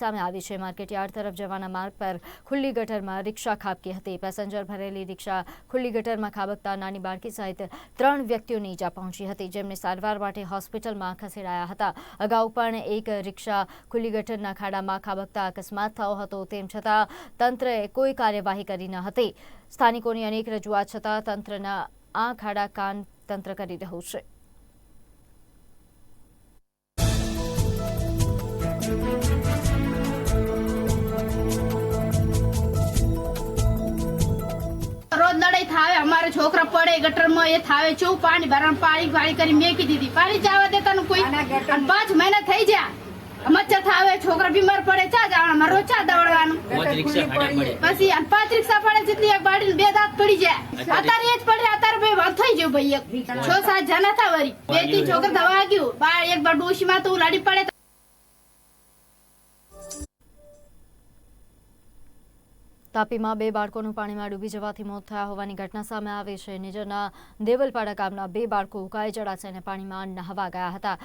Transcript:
સામે આવી છે માર્કેટયાર્ડ તરફ જવાના માર્ગ પર ખુલ્લી ગટરમાં રિક્ષા ખાબકી હતી. પેસેન્જર ભરેલી રિક્ષા ખુલ્લી ગટરમાં ખાબકતા નાની બાળકી સહિત ત્રણ વ્યક્તિઓને ઈજા પહોંચી હતી, જેમને સારવાર માટે હોસ્પિટલમાં ખસેડાયા હતા. અગાઉ પણ એક રિક્ષા ખુલ્લી ગટરના ખાડામાં ખાબકતા અકસ્માત થયો હતો. તેમ છતાં તંત્રએ કોઈ કાર્યવાહી કરી ન હતી. સ્થાનિકોની અનેક રજૂઆત છતાં તંત્રના આ ખાડા કાન તંત્ર કરી રહ્યું છે. છોકરા પડે ગટરમાં એ થાવે ચેવું પાણી ભરણ પાણી પાણી કરી મેકી દીધી. પાણી જવા દેતાનું કોઈ. પાંચ મહિના થઈ ગયા. મચ્છર થાવે છોકરા બીમાર પડે ચા જવાનું રોજ ચા દોડવાનું પછી પાંચ રિક્ષા પડે જેટલી એક બાડી બે દાંત પડી જાય. અત્યારે એ જ પડે અત્યારે ભાઈ વાત થઈ ગયું ભાઈ એક. છ સાત જણા હતા વરી બેથી છોકરા થવા ગયું બાર એક બાર ડોશીમાં તો લાડી પડે. તાપીમાં બે બાળકોનું પાણીમાં ડૂબી જવાથી મોત થયા હોવાની ઘટના સામે આવી છે. નિજરના દેવલપાડા ગામના બે બાળકો ઉકાઈ અને પાણીમાં નહાવા ગયા હતા.